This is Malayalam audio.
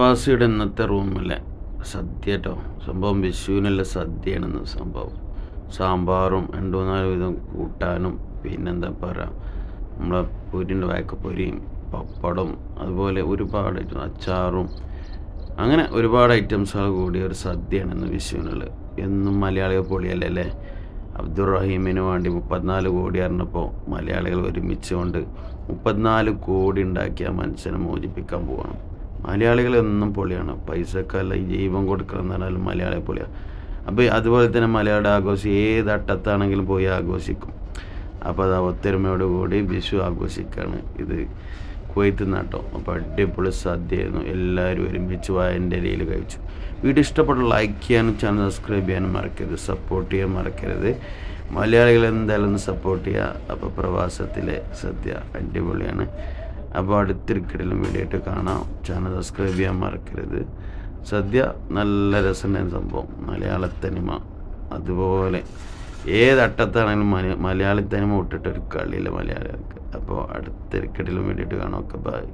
പ്രവാസിയുടെ ഇന്നത്തെ റൂമിലെ സദ്യ കേട്ടോ സംഭവം വിഷുവിനുള്ള സദ്യയാണെന്ന് സംഭവം. സാമ്പാറും രണ്ടു മൂന്നാൽ വിധം കൂട്ടാനും പിന്നെന്താ പറയുക നമ്മളെ പൊരിന്റെ വായക്കപ്പൊരിയും പപ്പടം അതുപോലെ ഒരുപാട് ഐറ്റം അച്ചാറും. അങ്ങനെ ഒരുപാട് ഐറ്റംസുകൾ കൂടിയ ഒരു സദ്യയാണ് ഇന്ന് വിഷുവിനുള്ളത്. എന്നും മലയാളികൾ പൊളിയല്ലേ അല്ലേ അബ്ദുറഹീമിന് വേണ്ടി മുപ്പത്തിനാല് കോടി അറിഞ്ഞപ്പോൾ മലയാളികൾ ഒരുമിച്ചുകൊണ്ട് മുപ്പത്തിനാല് കോടി ഉണ്ടാക്കിയ മനുഷ്യനെ മോചിപ്പിക്കാൻ പോവാണ്. മലയാളികൾ എന്നും പൊളിയാണ്. പൈസക്കല്ല ഈ ജൈവം കൊടുക്കണം എന്ന് പറഞ്ഞാൽ മലയാളി പൊളിയാണ് അപ്പോൾ അതുപോലെ തന്നെ മലയാളി ആഘോഷം ഏത് അട്ടത്താണെങ്കിലും പോയി ആഘോഷിക്കും. അപ്പോൾ അത് ഒത്തൊരുമയോട് കൂടി വിഷു ആഘോഷിക്കുകയാണ് ഇത്. കുവൈത്ത് നാട്ടോ അപ്പോൾ അടിപൊളി സദ്യയായിരുന്നു. എല്ലാവരും ഒരുമിച്ച് വായന്റെ ഇലയിൽ കഴിച്ചു. വീഡിയോ ഇഷ്ടപ്പെട്ട ലൈക്ക് ചെയ്യാനും ചാനൽ സബ്സ്ക്രൈബ് ചെയ്യാനും മറക്കരുത്. സപ്പോർട്ട് ചെയ്യാൻ മറക്കരുത്. മലയാളികൾ എന്തായാലും സപ്പോർട്ട് ചെയ്യുക. അപ്പോൾ പ്രവാസത്തിലെ സദ്യ അടിപൊളിയാണ്. അപ്പോൾ അടുത്തിരിക്കലും വീഡിയോ കാണാം. ചാനൽ സബ്സ്ക്രൈബ് ചെയ്യാൻ മറക്കരുത്. സദ്യ നല്ല രസമുണ്ടായ സംഭവം. മലയാള തനിമ. അതുപോലെ ഏത് അട്ടത്താണെങ്കിലും മല മലയാളി തനിമ വിട്ടിട്ടൊരു കളിയില്ല മലയാളികൾക്ക്. അപ്പോൾ അടുത്തിരിക്കലും വേണ്ടിയിട്ട് കാണാം. ഒക്കെ ബൈ